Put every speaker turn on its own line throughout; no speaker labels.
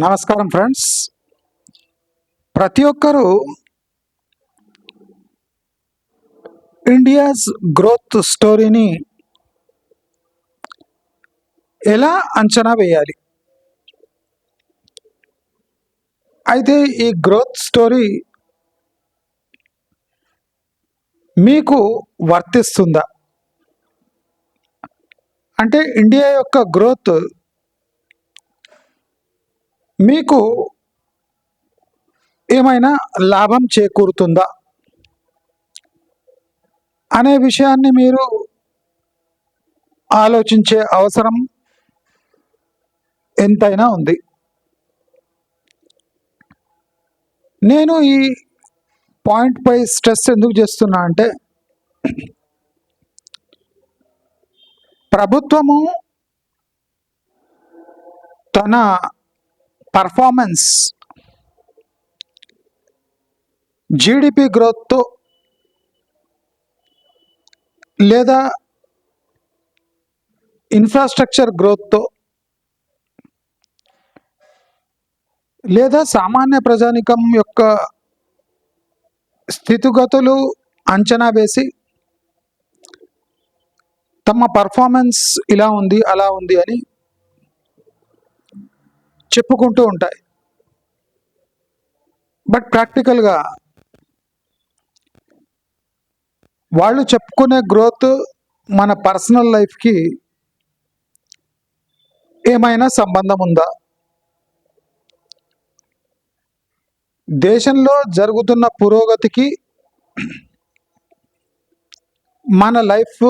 నమస్కారం ఫ్రెండ్స్. ప్రతి ఒక్కరూ ఇండియాస్ గ్రోత్ స్టోరీని ఎలా అంచనా వేయాలి? అయితే ఈ గ్రోత్ స్టోరీ మీకు వర్తిస్తుందా? అంటే ఇండియా యొక్క గ్రోత్ మీకు ఏమైనా లాభం చేకూరుతుందా? అనే విషయాన్ని మీరు ఆలోచించే అవసరం ఎంతైనా ఉంది. నేను ఈ పాయింట్పై స్ట్రెస్ ఎందుకు చేస్తున్నా అంటే ప్రభుత్వము తన పర్ఫార్మెన్స్ జీడిపి గ్రోత్తో లేదా ఇన్ఫ్రాస్ట్రక్చర్ గ్రోత్తో లేదా సామాన్య ప్రజానికం యొక్క స్థితిగతులు అంచనా వేసి తమ పర్ఫార్మెన్స్ ఇలా ఉంది అలా ఉంది అని చెప్పుకుంటూ ఉంటాయి. బట్ ప్రాక్టికల్గా వాళ్ళు చెప్పుకునే గ్రోత్ మన పర్సనల్ లైఫ్కి ఏమైనా సంబంధం ఉందా? దేశంలో జరుగుతున్న పురోగతికి మన లైఫ్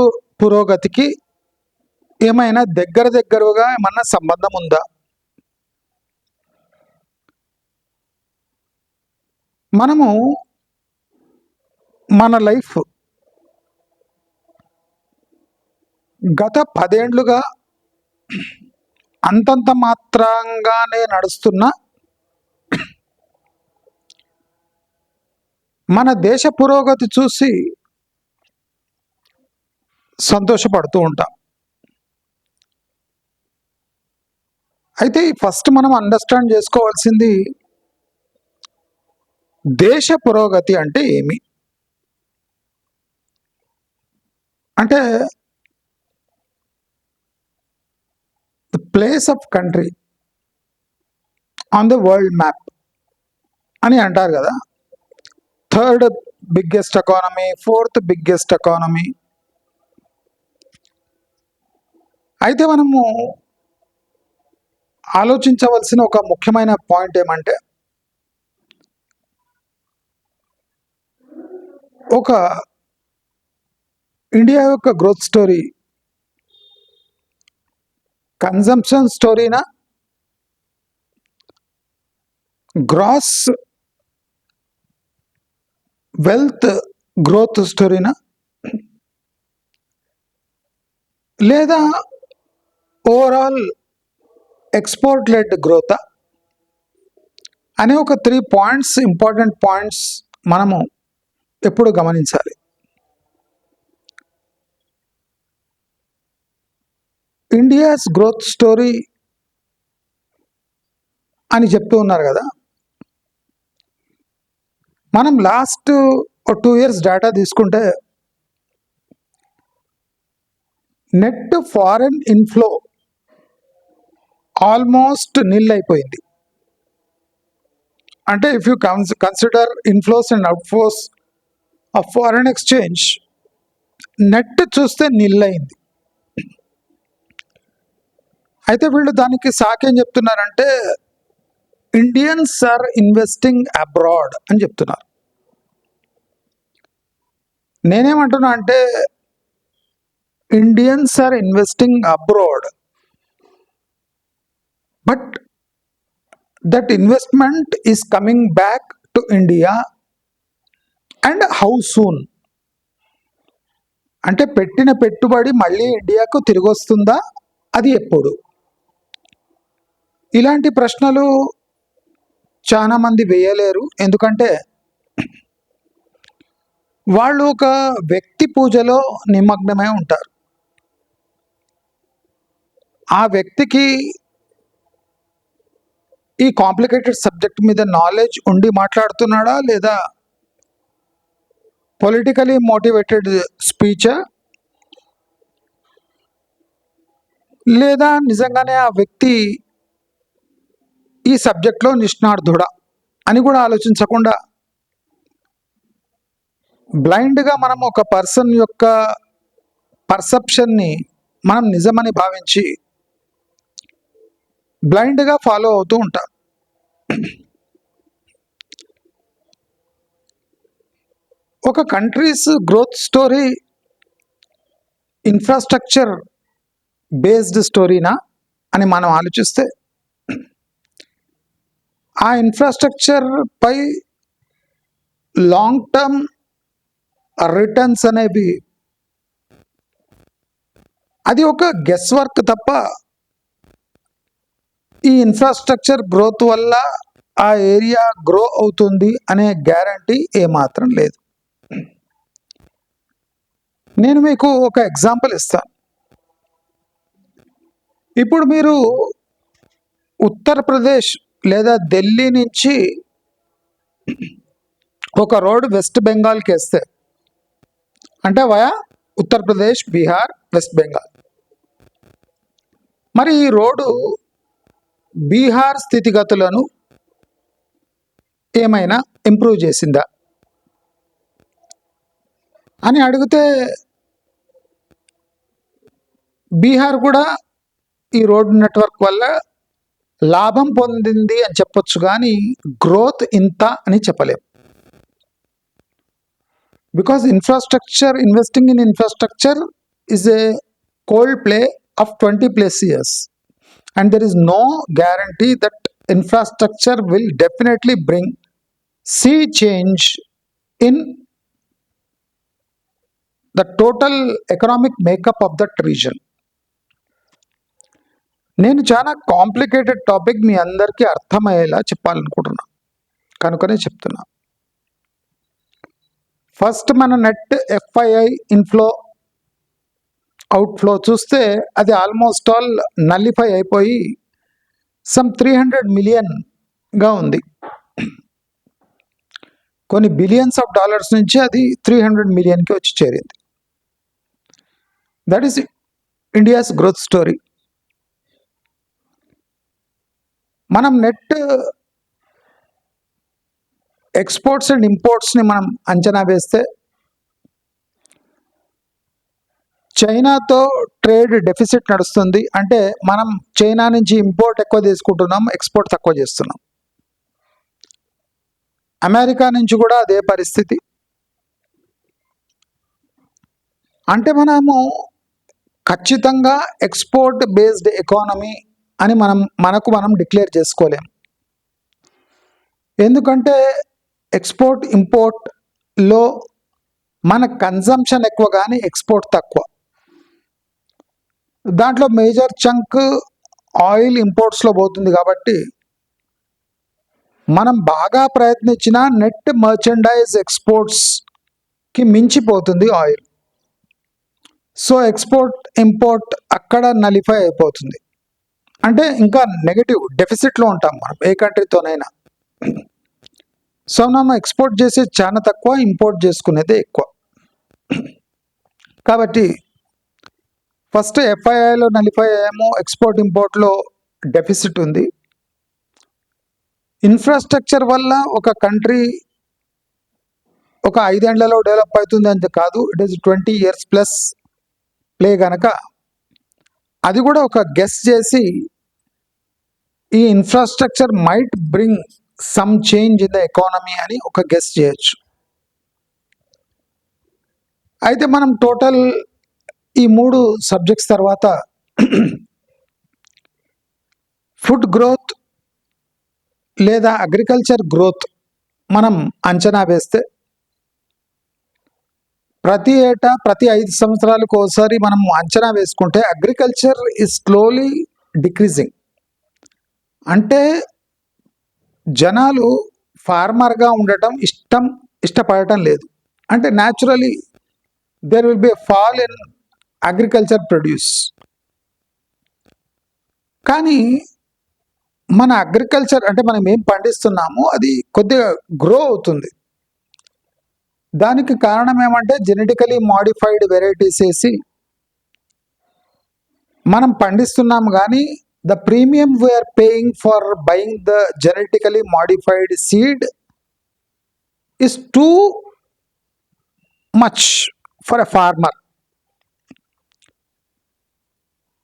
పురోగతికి ఏమైనా దగ్గర దగ్గరగా ఏమన్నా సంబంధం ఉందా? మనము మన లైఫ్ గత పదేండ్లుగా అంతంత మాత్రంగానే నడుస్తున్న మన దేశ పురోగతి చూసి సంతోషపడుతూ ఉంటాం. అయితే ఫస్ట్ మనం అండర్స్టాండ్ చేసుకోవాల్సింది దేశ పురోగతి అంటే ఏమి? అంటే the place of country on the world map అని అంటారు కదా. Third biggest economy fourth biggest economy అయితే మనము ఆలోచించవలసిన ఒక ముఖ్యమైన పాయింట్ ఏమంటే ఒక ఇండియా యొక్క గ్రోత్ స్టోరీ కన్జంప్షన్ స్టోరీనా గ్రాస్ వెల్త్ గ్రోత్ స్టోరీనా లేదా ఓవరాల్ ఎక్స్పోర్ట్ లెడ్ గ్రోతా అనే ఒక త్రీ పాయింట్స్ ఇంపార్టెంట్ పాయింట్స్ మనము ఎప్పుడు గమనించాలి. ఇండియాస్ గ్రోత్ స్టోరీ అని చెప్తూ ఉన్నారు కదా. మనం లాస్ట్ టూ ఇయర్స్ డేటా తీసుకుంటే net foreign inflow almost nil అయిపోయింది అంటే if you consider inflows and outflows ఆ ఫారెన్ ఎక్స్చేంజ్ నెట్ చూస్తే నిల్లైంది అయితే వీళ్ళు దానికి సాకేం చెప్తున్నారంటే ఇండియన్స్ ఆర్ ఇన్వెస్టింగ్ అబ్రాడ్ అని చెప్తున్నారు. నేనేమంటున్నా అంటే Indians are investing abroad but that investment is coming back to India and how soon అంటే పెట్టిన పెట్టుబడి మళ్ళీ ఇండియాకు తిరిగి వస్తుందా అది ఎప్పుడు? ఇలాంటి ప్రశ్నలు చాలా మంది వేయలేరు. ఎందుకంటే వాళ్ళు ఒక వ్యక్తి పూజలో నిమగ్నమై ఉంటారు. ఆ వ్యక్తికి ఈ కాంప్లికేటెడ్ సబ్జెక్ట్ మీద నాలెడ్జ్ ఉండి మాట్లాడుతున్నాడా లేదా పొలిటికలీ మోటివేటెడ్ స్పీచా లేదా నిజంగానే ఆ వ్యక్తి ఈ సబ్జెక్ట్లో నిష్ణార్థుడా అని కూడా ఆలోచించకుండా బ్లైండ్గా మనం ఒక పర్సన్ యొక్క పర్సెప్షన్ని మనం నిజమని భావించి బ్లైండ్గా ఫాలో అవుతూ ఉంటాం. ఒక country's growth story infrastructure based స్టోరీనా అని మనం ఆలోచిస్తే ఆ ఇన్ఫ్రాస్ట్రక్చర్ పై లాంగ్ టర్మ్ రిటర్న్స్ అనేవి అది ఒక గెస్ వర్క్ తప్ప ఈ ఇన్ఫ్రాస్ట్రక్చర్ గ్రోత్ వల్ల ఆ ఏరియా గ్రో అవుతుంది అనే గ్యారంటీ ఏమాత్రం లేదు. నేను మీకు ఒక ఎగ్జాంపుల్ ఇస్తాను. ఇప్పుడు మీరు ఉత్తరప్రదేశ్ లేదా ఢిల్లీ నుంచి ఒక రోడ్ వెస్ట్ బెంగాల్కి వేస్తే అంటే వయా? ఉత్తరప్రదేశ్ బీహార్ వెస్ట్ బెంగాల్. మరి ఈ రోడ్డు బీహార్ స్థితిగతులను ఏమైనా ఇంప్రూవ్ చేసిందా? అని అడిగితే బీహార్ కూడా ఈ రోడ్ నెట్వర్క్ వల్ల లాభం పొందింది అని చెప్పొచ్చు కానీ గ్రోత్ ఇంత అని చెప్పలేము because infrastructure investing in infrastructure is a cold play of twenty plus years and there is no guarantee that infrastructure will definitely bring sea change in the total economic makeup of that reason నేను చాలా complicated topic మీ అందరికీ అర్థమయ్యేలా చెప్పాలనుకుంటున్నా. కనుకనే చెప్తున్నా. First మన net FII inflow outflow చూస్తే అది almost all nullify అయిపోయి సమ్ త్రీ హండ్రెడ్ మిలియన్గా ఉంది. కొన్ని బిలియన్స్ ఆఫ్ డాలర్స్ నుంచి అది త్రీ హండ్రెడ్ మిలియన్కి వచ్చి చేరింది. That is India's growth story మనం నెట్ ఎక్స్పోర్ట్స్ అండ్ ఇంపోర్ట్స్ని మనం అంచనా వేస్తే చైనాతో ట్రేడ్ డెఫిసిట్ నడుస్తుంది. అంటే మనం చైనా నుంచి ఇంపోర్ట్ ఎక్కువ తీసుకుంటున్నాం ఎక్స్పోర్ట్ తక్కువ చేస్తున్నాం. అమెరికా నుంచి కూడా అదే పరిస్థితి. అంటే మనము ఖచ్చితంగా ఎక్స్పోర్ట్ బేస్డ్ ఎకానమీ అని మనం మనకు మనం డిక్లేర్ చేసుకోలేం. ఎందుకంటే ఎక్స్పోర్ట్ ఇంపోర్ట్లో మన కన్జంప్షన్ ఎక్కువ కానీ ఎక్స్పోర్ట్ తక్కువ. దాంట్లో మేజర్ చంక్ ఆయిల్ ఇంపోర్ట్స్లో పోతుంది కాబట్టి మనం బాగా ప్రయత్నించిన నెట్ మర్చెండైజ్ ఎక్స్పోర్ట్స్కి మించిపోతుంది ఆయిల్. సో ఎక్స్పోర్ట్ ఇంపోర్ట్ అక్కడ నలిఫై అయిపోతుంది. అంటే ఇంకా నెగటివ్ డెఫిసిట్లో ఉంటాం మనం ఏ కంట్రీతోనైనా సో మనం ఎక్స్పోర్ట్ చేసేది చాలా తక్కువ ఇంపోర్ట్ చేసుకునేదే ఎక్కువ. కాబట్టి ఫస్ట్ ఎఫ్ఐఐలో నలిఫై ఏమో ఎక్స్పోర్ట్ ఇంపోర్ట్లో డెఫిసిట్ ఉంది. ఇన్ఫ్రాస్ట్రక్చర్ వల్ల ఒక కంట్రీ ఒక ఐదేళ్ళలో డెవలప్ అవుతుంది అంతే కాదు it is twenty years plus play గనక అది కూడా ఒక గెస్ చేసి ఈ infrastructure might bring some change in the economy అని ఒక గెస్ చేయొచ్చు. అయితే మనం టోటల్ ఈ మూడు సబ్జెక్ట్స్ తర్వాత ఫుడ్ గ్రోత్ లేదా అగ్రికల్చర్ గ్రోత్ మనం అంచనా వేస్తే ప్రతి ఏటా ప్రతి ఐదు సంవత్సరాలకు ఒకసారి మనం అంచనా వేసుకుంటే అగ్రికల్చర్ ఈజ్ స్లోలీ డిక్రీజింగ్ అంటే జనాలు ఫార్మర్గా ఉండటం ఇష్టం ఇష్టపడటం లేదు. అంటే naturally there will be fall in agriculture produce కానీ మన అగ్రికల్చర్ అంటే మనం ఏం పండిస్తున్నామో అది కొద్దిగా గ్రో అవుతుంది. దానికి కారణం ఏమంటే జెనెటికలీ మాడిఫైడ్ వెరైటీస్ వేసి మనం పండిస్తున్నాం కానీ the premium we're paying for buying the genetically modified seed is too much for a farmer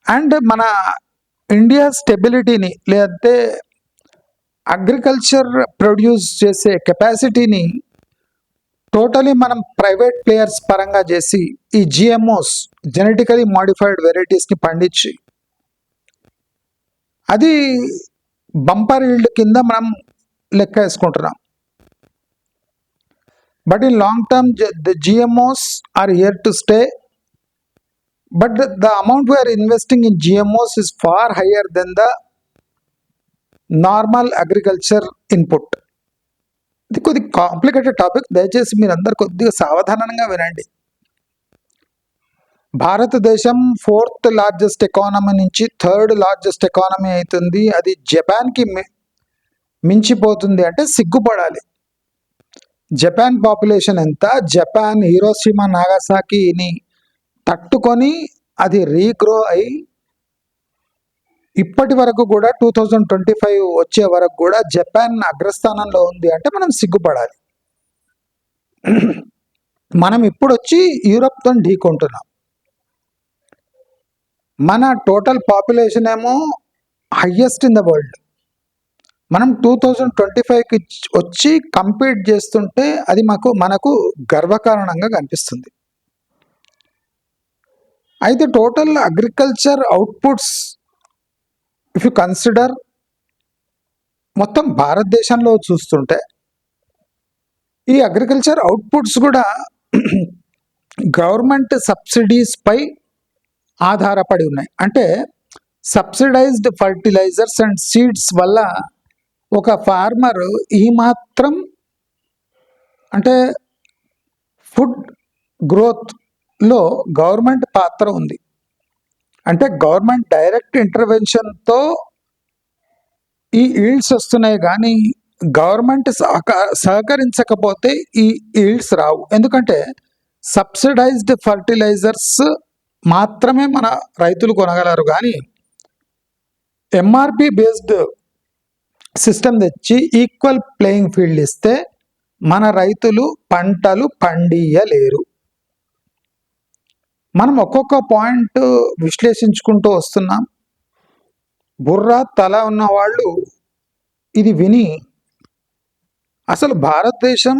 and మన ఇండియా స్టెబిలిటీని లేదంటే అగ్రికల్చర్ ప్రొడ్యూస్ చేసే కెపాసిటీని టోటలీ మనం ప్రైవేట్ ప్లేయర్స్ పరంగా చేసి ఈ జిఎంఓస్ జెనెటికలీ మాడిఫైడ్ వెరైటీస్ని పండించి అది బంపర్ ఈల్డ్ కింద మనం లెక్క వేసుకుంటున్నాం. But in long term the GMOs are here to stay but the amount we're investing in GMOs is far higher than the normal agriculture input ఇది కొద్ది కాంప్లికేటెడ్ టాపిక్ దయచేసి మీరందరు కొద్దిగా సావధానంగా వినండి. భారతదేశం ఫోర్త్ లార్జెస్ట్ ఎకానమీ నుంచి థర్డ్ లార్జెస్ట్ ఎకానమీ అవుతుంది. అది జపాన్కి మి- మించిపోతుంది అంటే సిగ్గుపడాలి. జపాన్ పాపులేషన్ ఎంత? జపాన్ హీరోసీమా నాగాసాకిని తట్టుకొని అది రీగ్రో అయి ఇప్పటి వరకు కూడా టూ థౌజండ్ ట్వంటీ ఫైవ్ వచ్చే వరకు కూడా జపాన్ అగ్రస్థానంలో ఉంది అంటే మనం సిగ్గుపడాలి. మనం ఇప్పుడు వచ్చి యూరప్తో ఢీకొంటున్నాం. మన టోటల్ పాపులేషన్ ఏమో హయ్యెస్ట్ ఇన్ ద వరల్డ్ మనం టూ థౌజండ్ ట్వంటీ ఫైవ్కి వచ్చి కంపీట్ చేస్తుంటే అది మాకు మనకు గర్వకారణంగా కనిపిస్తుంది. అయితే total agriculture outputs if you consider మొత్తం భారతదేశంలో చూస్తుంటే ఈ అగ్రికల్చర్ అవుట్పుట్స్ కూడా గవర్నమెంట్ సబ్సిడీస్పై ఆధారపడి ఉన్నాయి. అంటే సబ్సిడైజ్డ్ ఫర్టిలైజర్స్ అండ్ సీడ్స్ వల్ల ఒక ఫార్మర్ ఈ మాత్రం అంటే ఫుడ్ గ్రోత్లో గవర్నమెంట్ పాత్ర ఉంది. అంటే గవర్నమెంట్ డైరెక్ట్ ఇంటర్వెన్షన్తో ఈ ఈల్డ్స్ వస్తున్నాయి కానీ గవర్నమెంట్ సహక సహకరించకపోతే ఈ ఈల్డ్స్ రావు. ఎందుకంటే సబ్సిడైజ్డ్ ఫర్టిలైజర్స్ మాత్రమే మన రైతులు కొనగలరు. కానీ ఎంఆర్పి బేస్డ్ సిస్టమ్ తెచ్చి ఈక్వల్ ప్లేయింగ్ ఫీల్డ్ ఇస్తే మన రైతులు పంటలు పండియలేరు. మనం ఒక్కొక్క పాయింట్ విశ్లేషించుకుంటూ వస్తున్నాం. బుర్ర తల ఉన్న వాళ్ళు ఇది విని అసలు భారతదేశం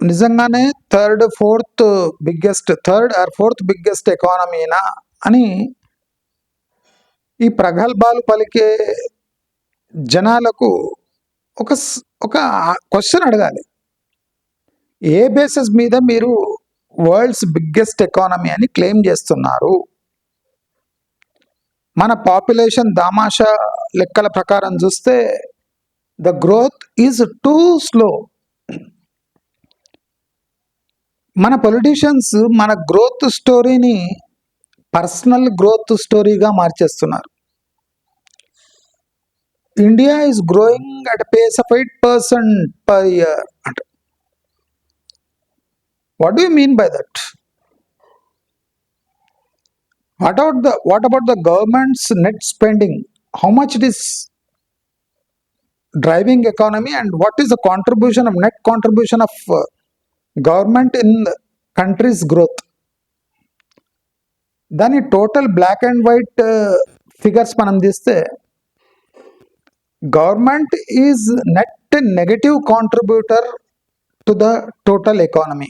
నిజంగానే third fourth biggest third or fourth biggest ఎకానమీనా అని ఈ ప్రగల్భాలు పలికే జనాలకు ఒక ఒక క్వశ్చన్ అడగాలి. ఏ బేసిస్ మీద మీరు వరల్డ్స్ బిగ్గెస్ట్ ఎకానమీ అని క్లెయిమ్ చేస్తున్నారు. మన పాపులేషన్ దామాషా లెక్కల ప్రకారం చూస్తే the growth is too slow మన పొలిటీషియన్స్ మన గ్రోత్ స్టోరీని పర్సనల్ గ్రోత్ స్టోరీగా మార్చేస్తున్నారు. India is growing at pace of eight percent per year అంటే what do mean by that what about the what about the government's net spending how much it is driving economy and what is the contribution of net contribution of government in country's growth దాని total black and white figures మనం తీస్తే government is net negative contributor to the total economy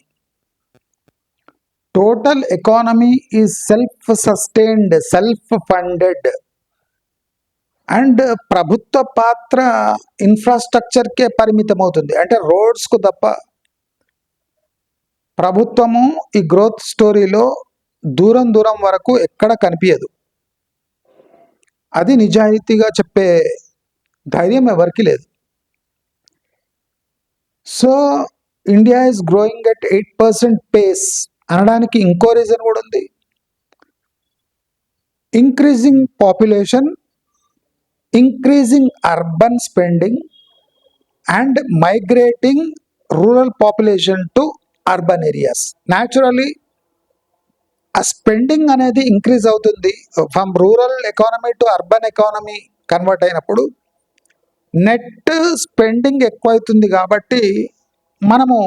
total economy is self sustained self funded and ప్రభుత్వ పాత్ర ఇన్ఫ్రాస్ట్రక్చర్కే పరిమితం అవుతుంది అంటే రోడ్స్కు తప్ప ప్రభుత్వము ఈ గ్రోత్ స్టోరీలో దూరం దూరం వరకు ఎక్కడ కనిపించదు అది నిజాయితీగా చెప్పే ధైర్యం ఎవరికి లేదు. So India is growing at eight percent pace అనడానికి ఇంకో రీజన్ కూడా ఉంది. Increasing population increasing urban spending and migrating rural population to urban areas naturally ఆ స్పెండింగ్ అనేది ఇంక్రీజ్ అవుతుంది. From rural economy to urban economy convert అయినప్పుడు net spending ఎక్కువైతుంది కాబట్టి మనము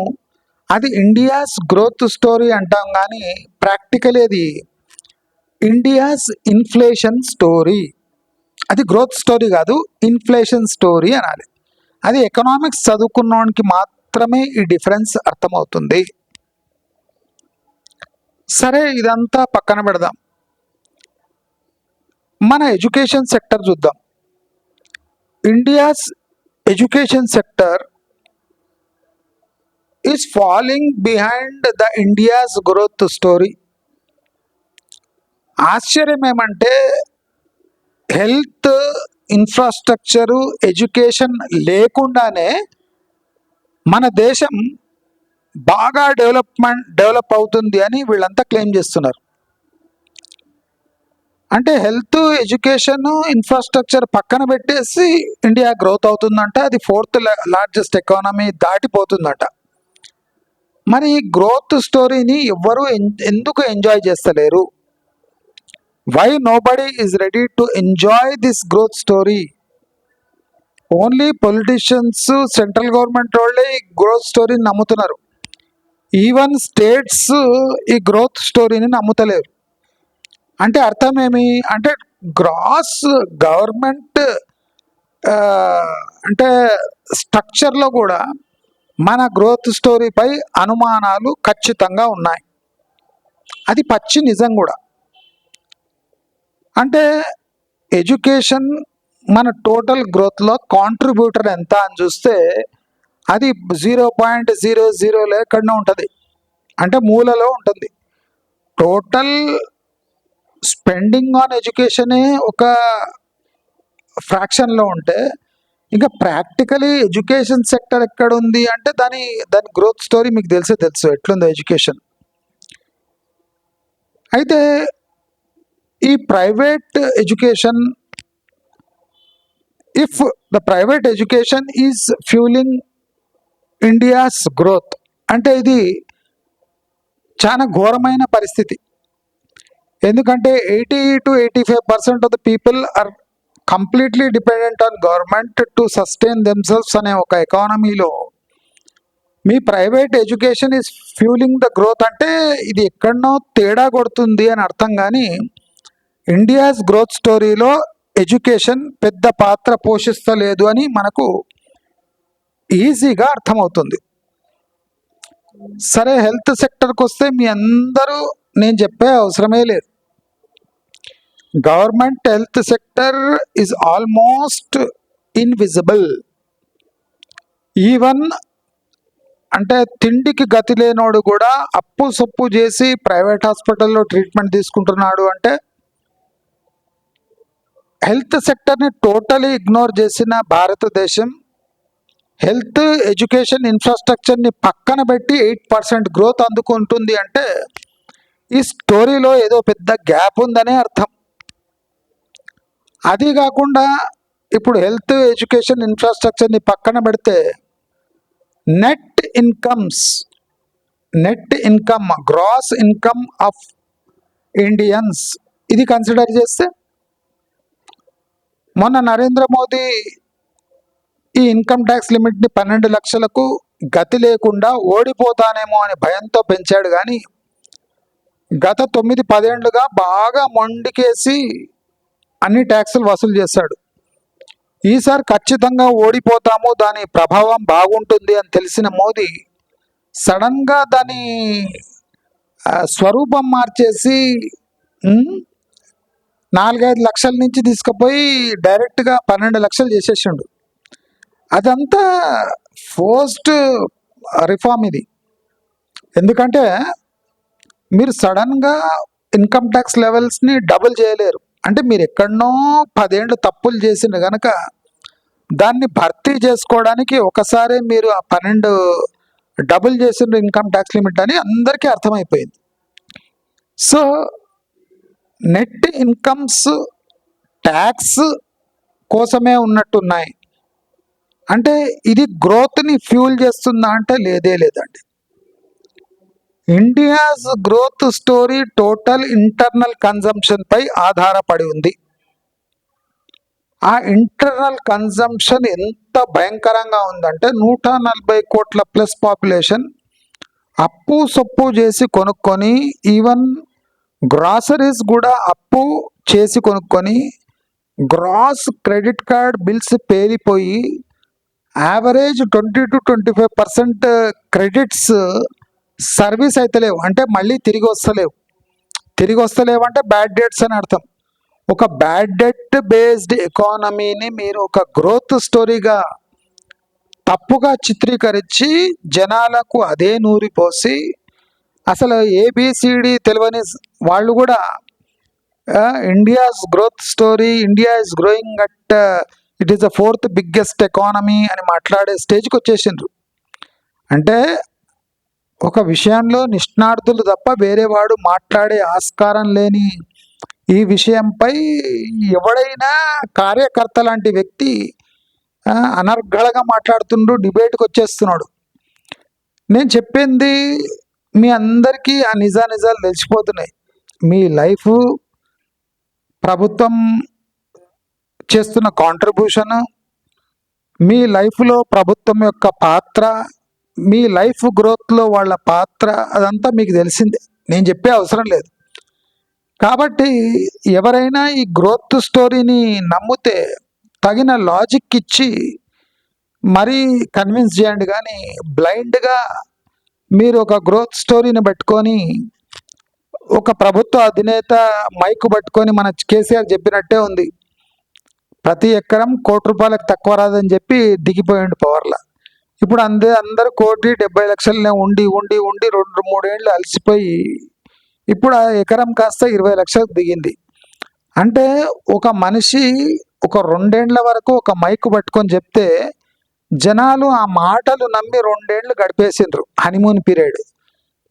అది ఇండియాస్ గ్రోత్ స్టోరీ అంటాం కానీ ప్రాక్టికలీ అది ఇండియాస్ ఇన్ఫ్లేషన్ స్టోరీ అది గ్రోత్ స్టోరీ కాదు ఇన్ఫ్లేషన్ స్టోరీ అనాలి. అది ఎకనామిక్స్ చదువుకున్నవానికి మాత్రమే ఈ డిఫరెన్స్ అర్థమవుతుంది. సరే ఇదంతా పక్కన పెడదాం. మన ఎడ్యుకేషన్ సెక్టర్ చూద్దాం. India's education sector is following behind the India's growth story ఆశ్చర్యం ఏమంటే హెల్త్ ఇన్ఫ్రాస్ట్రక్చరు ఎడ్యుకేషన్ లేకుండానే మన దేశం బాగా డెవలప్మెంట్ డెవలప్ అవుతుంది అని వీళ్ళంతా క్లెయిమ్ చేస్తున్నారు. అంటే హెల్త్ ఎడ్యుకేషన్ ఇన్ఫ్రాస్ట్రక్చర్ పక్కన పెట్టేసి ఇండియా గ్రోత్ అవుతుందంట అది ఫోర్త్ లార్జెస్ట్ ఎకానమీ దాటిపోతుందట. మరి ఈ గ్రోత్ స్టోరీని ఎవ్వరూ ఎందుకు ఎంజాయ్ చేస్తలేరు? Why nobody is ready to enjoy this growth story only politicians central government వాళ్ళే ఈ గ్రోత్ స్టోరీని నమ్ముతున్నారు. ఈవెన్ స్టేట్స్ ఈ గ్రోత్ స్టోరీని నమ్ముతలేరు. అంటే అర్థం ఏమి? అంటే గ్రాస్ గవర్నమెంట్ అంటే స్ట్రక్చర్లో కూడా మన గ్రోత్ స్టోరీపై అనుమానాలు ఖచ్చితంగా ఉన్నాయి. అది పచ్చి నిజం కూడా. అంటే ఎడ్యుకేషన్ మన టోటల్ గ్రోత్లో కాంట్రిబ్యూటర్ ఎంత అని చూస్తే అది జీరో పాయింట్ జీరో జీరోలో ఎక్కడనే ఉంటుంది. అంటే మూలలో ఉంటుంది. టోటల్ స్పెండింగ్ ఆన్ ఎడ్యుకేషనే ఒక ఫ్రాక్షన్లో ఉంటే ఇంకా ప్రాక్టికలీ ఎడ్యుకేషన్ సెక్టర్ ఎక్కడ ఉంది అంటే దాని దాని గ్రోత్ స్టోరీ మీకు తెలిసే తెలుసు ఎట్లుందో ఎడ్యుకేషన్ అయితే ఈ private education if the private education is fuelling India's growth అంటే ఇది చాలా ఘోరమైన పరిస్థితి. ఎందుకంటే eighty to eighty five percent of the people are completely dependent on government to sustain themselves అనే ఒక ఎకానమీలో మీ private education is fuelling the growth అంటే ఇది ఎక్కడనో తేడా కొడుతుంది అని అర్థం కానీ ఇండియాస్ గ్రోత్ స్టోరీలో ఎడ్యుకేషన్ పెద్ద పాత్ర పోషిస్తలేదు అని మనకు ఈజీగా అర్థమవుతుంది. సరే హెల్త్ సెక్టర్కి వస్తే మీ అందరూ నేను చెప్పే అవసరమే లేదు. Government health sector is almost invisible even అంటే తిండికి గతి లేనోడు కూడా అప్పు సొప్పు చేసి ప్రైవేట్ హాస్పిటల్లో ట్రీట్మెంట్ తీసుకుంటున్నాడు అంటే హెల్త్ సెక్టర్ని టోటలీ ఇగ్నోర్ చేసిన భారతదేశం హెల్త్ ఎడ్యుకేషన్ ఇన్ఫ్రాస్ట్రక్చర్ని పక్కన పెట్టి ఎయిట్ పర్సెంట్ గ్రోత్ అందుకుంటుంది అంటే ఈ స్టోరీలో ఏదో పెద్ద గ్యాప్ ఉందనే అర్థం. అది కాకుండా ఇప్పుడు హెల్త్ ఎడ్యుకేషన్ ఇన్ఫ్రాస్ట్రక్చర్ని పక్కన పెడితే net incomes net income gross income of Indians ఇది కన్సిడర్ చేస్తే మొన్న నరేంద్ర మోదీ ఈ ఇన్కమ్ ట్యాక్స్ లిమిట్ని పన్నెండు లక్షలకు గతి లేకుండా ఓడిపోతానేమో అని భయంతో పెంచాడు కానీ గత తొమ్మిది పదేండ్లుగా బాగా మొండికేసి అన్ని ట్యాక్సులు వసూలు చేశాడు. ఈసారి ఖచ్చితంగా ఓడిపోతాము దాని ప్రభావం బాగుంటుంది అని తెలిసిన మోదీ సడన్గా దాని స్వరూపం మార్చేసి నాలుగైదు లక్షల నుంచి తీసుకుపోయి డైరెక్ట్గా పన్నెండు లక్షలు చేసేసిండు. అదంతా ఫోస్ట్ రిఫార్మ్ ఇది. ఎందుకంటే మీరు సడన్గా ఇన్కమ్ ట్యాక్స్ లెవెల్స్ని డబుల్ చేయలేరు. అంటే మీరు ఎక్కడనో పదేళ్ళు తప్పులు చేసిన గనక దాన్ని భర్తీ చేసుకోవడానికి ఒకసారి మీరు ఆ పన్నెండు డబుల్ చేసిన ఇన్కమ్ ట్యాక్స్ లిమిట్ అని అందరికీ అర్థమైపోయింది. సో నెట్ ఇన్కమ్స్ ట్యాక్స్ కోసమే ఉన్నట్టున్నాయి. అంటే ఇది గ్రోత్ని ఫ్యూల్ చేస్తుందా అంటే లేదే లేదండి. India's growth story total internal consumption పై ఆధారపడి ఉంది. ఆ ఇంటర్నల్ కన్జంప్షన్ ఎంత భయంకరంగా ఉందంటే నూట నలభై కోట్ల ప్లస్ పాపులేషన్ అప్పు సొప్పు చేసి కొనుక్కొని ఈవెన్ గ్రాసరీస్ కూడా అప్పు చేసి కొనుక్కొని gross credit card bills పేలిపోయి average twenty to twenty five percent credits service అయితే లేవు. అంటే మళ్ళీ తిరిగి వస్తలేవు. తిరిగి వస్తలేవు అంటే బ్యాడ్ డేట్స్ అని అర్థం. ఒక బ్యాడ్ డెట్ బేస్డ్ ఎకానమీని మీరు ఒక గ్రోత్ స్టోరీగా తప్పుగా చిత్రీకరించి జనాలకు అదే నూరి పోసి అసలు ఏబిసిడి తెలియని వాళ్ళు కూడా India's growth story India is growing at it is the fourth biggest economy అని మాట్లాడే స్టేజ్కి వచ్చేసిండ్రు. అంటే ఒక విషయంలో నిష్ణార్థులు తప్ప వేరేవాడు మాట్లాడే ఆస్కారం లేని ఈ విషయంపై ఎవడైనా కార్యకర్త లాంటి వ్యక్తి ఆ, మాట్లాడుతుండ్రు మాట్లాడుతుండు డిబేట్కి వచ్చేస్తున్నాడు. నేను చెప్పింది మీ అందరికీ ఆ నిజా నిజాలు తెలిసిపోతున్నాయి. మీ లైఫ్ ప్రభుత్వం చేస్తున్న కాంట్రిబ్యూషన్ మీ లైఫ్లో ప్రభుత్వం యొక్క పాత్ర మీ లైఫ్ గ్రోత్లో వాళ్ళ పాత్ర అదంతా మీకు తెలిసిందే. నేను చెప్పే అవసరం లేదు. కాబట్టి ఎవరైనా ఈ గ్రోత్ స్టోరీని నమ్మితే తగిన లాజిక్ ఇచ్చి మరీ కన్విన్స్ చేయండి కానీ బ్లైండ్గా మీరు ఒక గ్రోత్ స్టోరీని పెట్టుకొని ఒక ప్రభుత్వ అధినేత మైకు పట్టుకొని మన కేసీఆర్ చెప్పినట్టే ఉంది. ప్రతి ఎకరం కోటి రూపాయలకు తక్కువ రాదని చెప్పి దిగిపోయిండు పవర్లా. ఇప్పుడు అందే అందరు కోటి డెబ్బై లక్షలనే ఉండి ఉండి ఉండి రెండు మూడేళ్ళు అలసిపోయి ఇప్పుడు ఆ ఎకరం కాస్త ఇరవై లక్షలకు దిగింది. అంటే ఒక మనిషి ఒక రెండేండ్ల వరకు ఒక మైకు పట్టుకొని చెప్తే జనాలు ఆ మాటలు నమ్మి రెండేండ్లు గడిపేసిండ్రు హనీమూన్ పీరియడ్.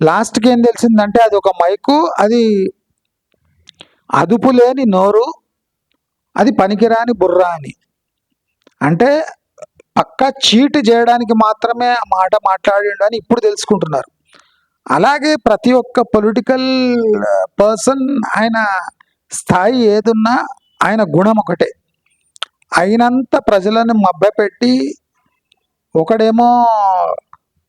లాస్ట్కి ఏం తెలిసిందంటే అది ఒక మైకు అది అదుపు లేని నోరు అది పనికిరాని బుర్రా అని. అంటే పక్క చీట్ చేయడానికి మాత్రమే ఆ మాట మాట్లాడిండు అని ఇప్పుడు తెలుసుకుంటున్నారు. అలాగే ప్రతి ఒక్క పొలిటికల్ పర్సన్ ఆయన స్థాయి ఏదున్నా ఆయన గుణం ఒకటే. అయినంత ప్రజలను మభ్యపెట్టి ఒకడేమో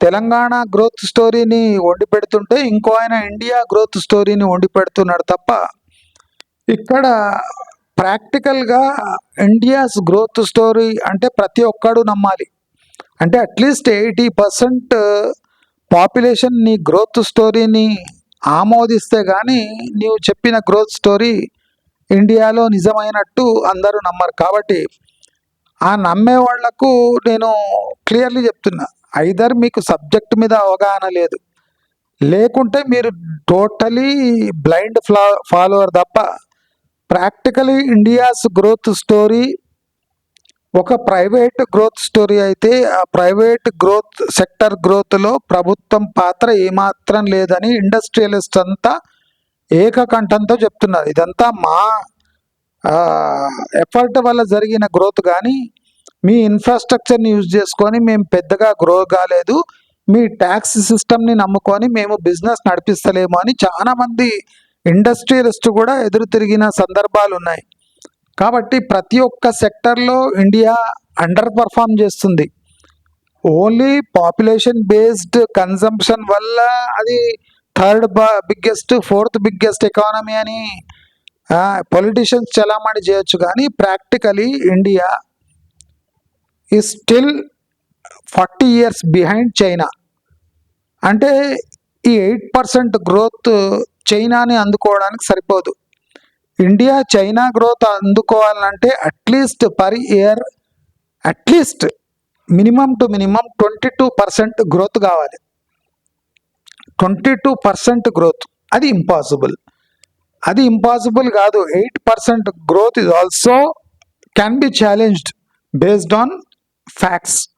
తెలంగాణ గ్రోత్ స్టోరీని వండి పెడుతుంటే ఇంకో ఆయన ఇండియా గ్రోత్ స్టోరీని వండి పెడుతున్నాడు తప్ప ఇక్కడ ప్రాక్టికల్గా ఇండియాస్ గ్రోత్ స్టోరీ అంటే ప్రతి ఒక్కడు నమ్మాలి. అంటే at least eighty percent population నీ గ్రోత్ స్టోరీని ఆమోదిస్తే కానీ నీవు చెప్పిన గ్రోత్ స్టోరీ ఇండియాలో నిజమైనట్టు అందరూ నమ్మరు. కాబట్టి ఆ నమ్మే వాళ్ళకు నేను క్లియర్లీ చెప్తున్నా ఐదర్ మీకు సబ్జెక్ట్ మీద అవగాహన లేదు. లేకుంటే మీరు టోటలీ బ్లైండ్ ఫ్లా ఫాలోవర్ తప్ప ప్రాక్టికలీ ఇండియాస్ గ్రోత్ స్టోరీ ఒక ప్రైవేట్ గ్రోత్ స్టోరీ అయితే ఆ ప్రైవేట్ గ్రోత్ సెక్టర్ గ్రోత్లో ప్రభుత్వం పాత్ర ఏమాత్రం లేదని ఇండస్ట్రియలిస్ట్ అంతా ఏకకంఠంతో చెప్తున్నారు. ఇదంతా మా ఎఫర్ట్ వల్ల జరిగిన గ్రోత్ కానీ మీ ఇన్ఫ్రాస్ట్రక్చర్ని యూజ్ చేసుకొని మేము పెద్దగా గ్రో కాలేదు. మీ ట్యాక్స్ సిస్టమ్ని నమ్ముకొని మేము బిజినెస్ నడిపిస్తలేము అని చాలామంది ఇండస్ట్రియలిస్ట్ కూడా ఎదురు తిరిగిన సందర్భాలు ఉన్నాయి కాబట్టి ప్రతి ఒక్క సెక్టర్లో ఇండియా అండర్ పర్ఫామ్ చేస్తుంది. ఓన్లీ పాపులేషన్ బేస్డ్ కన్సంప్షన్ వల్ల అది third biggest fourth biggest economy అని పొలిటీషియన్స్ చలామణి చేయొచ్చు. కానీ ప్రాక్టికలీ ఇండియా ఈ still forty years behind China. అంటే ఈ ఎయిట్ పర్సెంట్ గ్రోత్ చైనాని అందుకోవడానికి సరిపోదు. India China growth అందుకోవాలంటే at least per year at least minimum to minimum twenty two percent growth కావాలి. Twenty two percent growth. అది ఇంపాసిబుల్. అది impossible కాదు. Eight percent growth is also can be challenged based on facts.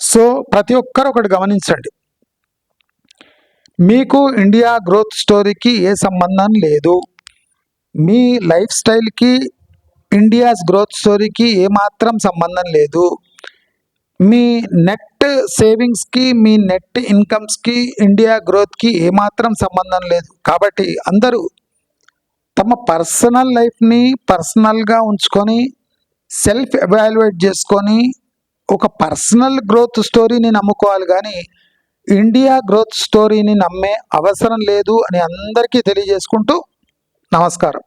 So ప్రతి ఒక్కరు ఒకటి గమనించండి. మీకు India growth స్టోరీకి ఏ సంబంధం లేదు. మీ లైఫ్ స్టైల్కి ఇండియాస్ గ్రోత్ స్టోరీకి ఏమాత్రం సంబంధం లేదు. మీ నెట్ సేవింగ్స్కి మీ నెట్ ఇన్కమ్స్కి ఇండియా గ్రోత్కి ఏమాత్రం సంబంధం లేదు. కాబట్టి అందరూ తమ పర్సనల్ లైఫ్ని పర్సనల్గా ఉంచుకొని సెల్ఫ్ ఎవాల్యుయేట్ చేసుకొని ఒక పర్సనల్ గ్రోత్ స్టోరీని నమ్ముకోవాలి. కానీ ఇండియా గ్రోత్ స్టోరీని నమ్మే అవసరం లేదు అని అందరికీ తెలియజేసుకుంటూ నమస్కారం.